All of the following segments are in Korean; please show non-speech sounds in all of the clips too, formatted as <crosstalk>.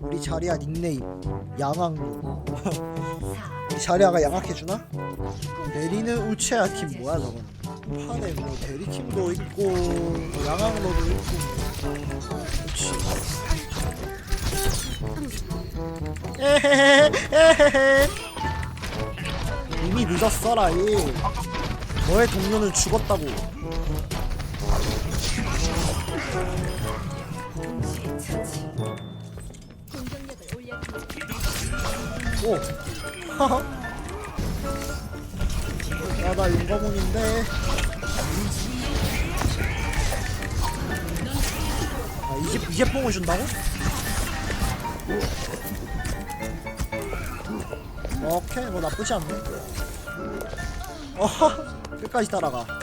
우리 자리야 닉네임. 양악루 <laughs> 우리 자리야가 양악해주나? 대리는 우체야 팀 뭐야 저건? 판에 뭐 대리팀도 있고 뭐 양악로도 있고. 그렇지 에헤헤 에헤헤 이미 늦었어라 이 너의 동료는 죽었다고. 오 하하 야나 윤거문인데 아 이제 이제 뽕을 준다고? 오케이 뭐 나쁘지 않네 <laughs> 어허 끝까지 따라가. <laughs>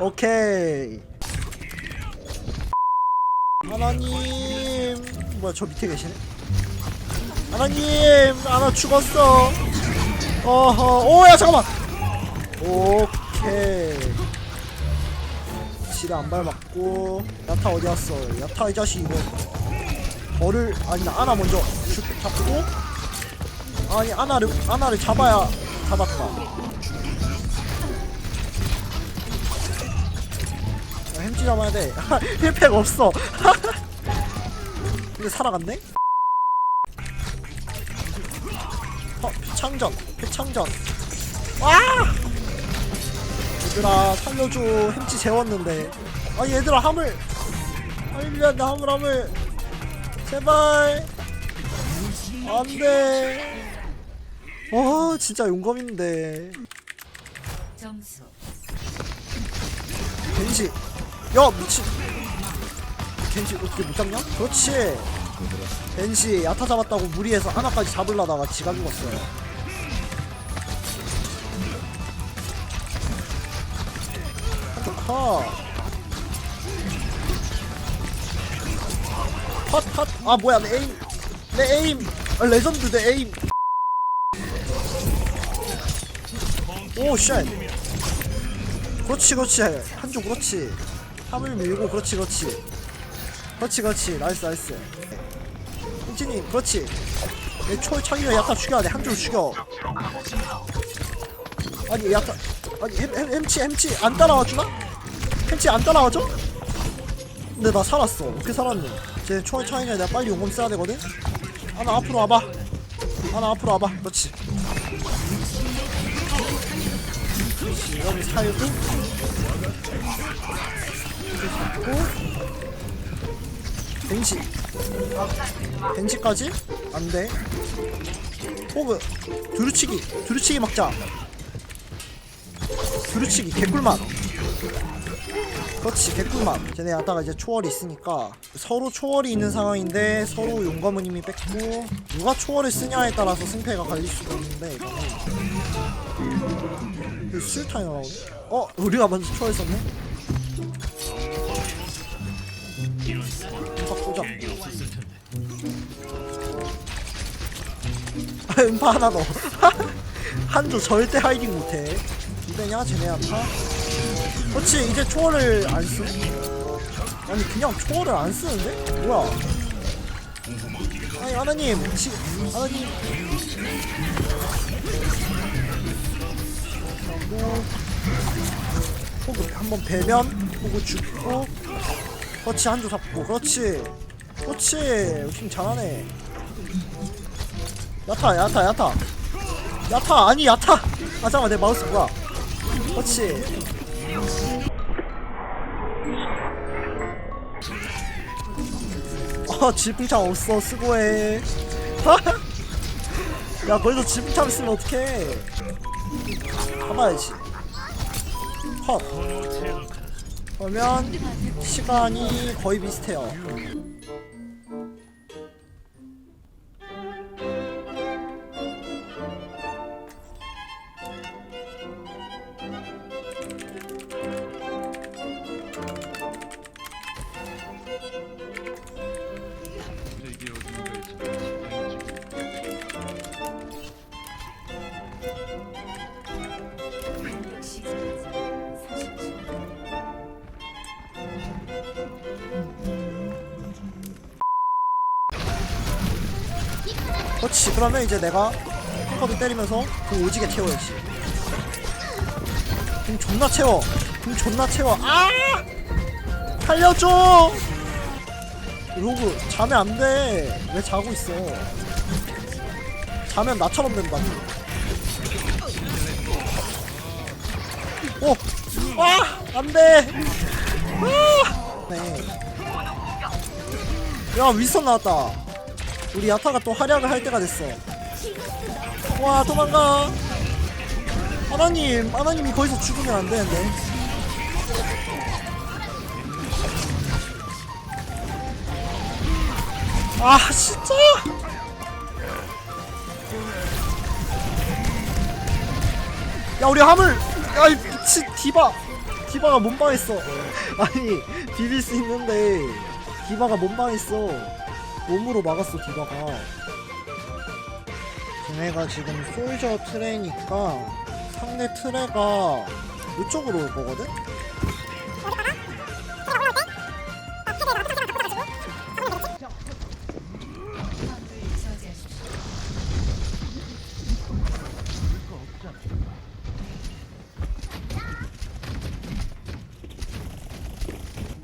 오케이. 하나님. 뭐야 저 밑에 계시네? 하나님 하나 죽었어. 어허. 오야 잠깐만. 오케이 지뢰 안 밟았고 야타 어디 갔어 야타 이 자식 이거 벌을 아니 아나 먼저 죽 잡고 아니 아나를 아나를 잡아야 잡았다 야, 햄찌 잡아야 돼. <laughs> 힐팩 없어. <laughs> 근데 살아갔네? 어, 피창전, 피창전. 와! 얘들아, 살려줘. 햄찌 재웠는데. 아, 얘들아, 함을. 살려, 나 함을, 함을. 제발. 안 돼. 와, 진짜 용검인데. 점수 겐지 야 미친 겐지 어떻게 못 잡냐? 그렇지 겐지 야타 잡았다고 무리해서 하나까지 잡으려다가 지가 죽었어요 컷 컷 컷 아 뭐야 내 에임. 내 에임. 아, 레전드 내 에임. 오 쉣. 그렇지 그렇지. 한쪽 그렇지. 함을 밀고 그렇지 그렇지. 그렇지 그렇지. 나이스 나이스. 인지님 그렇지. 내 초창이면 야타 죽여야 돼. 한쪽을 죽여. 아니 야타 아니 햄, 햄, 햄치 햄치 안 따라와 주나? 햄치 안 따라와줘? 근데 나 살았어. 어떻게 살았니? 쟤 초창이면 내가 빨리 용검 써야 되거든? 하나 앞으로 와봐. 하나 앞으로 와봐. 그렇지. 여기 살고. 잡고 벤시 벤시까지? 안돼. 호그. 두루치기. 두루치기 막자. 두루치기. 개꿀맛 그렇지 개꿀맛 쟤네 야다가 이제 초월이 있으니까 서로 초월이 있는 상황인데 서로 용검은 이미 뺐고 누가 초월을 쓰냐에 따라서 승패가 갈릴 수도 있는데 이거는 그 수류탄이 나오네? 어? 우리가 먼저 초월 썼네? 음파 꽂아 아 음파 하나 더 <laughs> 한조 절대 하이딩 못해 이배냐 쟤네한타 그렇지 이제 초월을 안 쓰? 아니 그냥 초월을 안 쓰는데? 뭐야? 아니 하나님 지, 하나님? 하고 호그 한번 배면 호그 죽고? 그렇지 한조 잡고 그렇지. 그렇지 팀 잘하네. 야타 야타 야타. 야타 아니 야타. 아 잠깐만 내 마우스 뭐야? 그렇지 어 질풍창 없어. 수고해. <laughs> 야 거기서 질풍창 쓰면 어떡해. 가봐야지. 컷 그러면 시간이 거의 비슷해요 그렇지. 그러면 이제 내가 탱커도 때리면서 공 오지게 채워야지 공 존나 채워. 공 존나 채워. 아! 살려줘! 로그 자면 안돼. 왜 자고 있어? 자면 나처럼 된다 오! 아! 안돼! 아! 네. 야 윈선 나왔다 우리 야타가 또 활약을 할 때가 됐어. 와 도망가. 하나님 하나님이 거기서 죽으면 안 되는데. 아 진짜? 야 우리 화물. 야이 미친 디바. 디바가 몸방했어. <laughs> 아니 비빌 수 있는데. 디바가 몸방했어 몸으로 막았어 디바가 걔네가 지금 솔저 트레니까 상대 트레가 이쪽으로 올 거거든?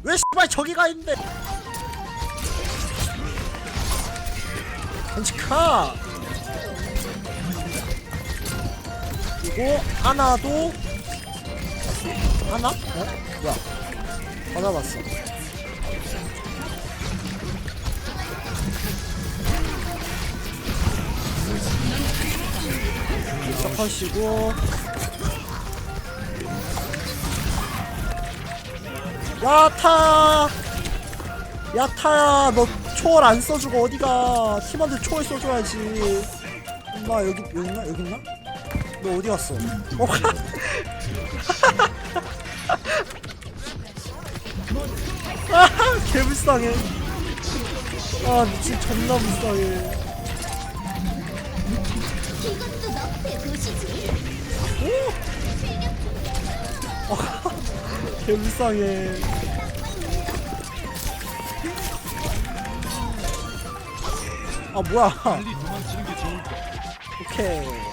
왜 씨발 저기가 있는데 벤치 카. 그리고 하나도 하나? 어? 뭐야? 받아봤어. 시작하시고. 야타 야타야 너 초월 안 써주고 어디가? 팀원들 초월 써줘야지. 엄마 여기 여기 있나? 여기 있나? 너 어디 갔어? 어 아, <laughs> 개불쌍해. 아 미친 존나 불쌍해. 오! <laughs> 아, 개불쌍해 아 뭐야 빨리 도망치는 게 좋을 거. 오케이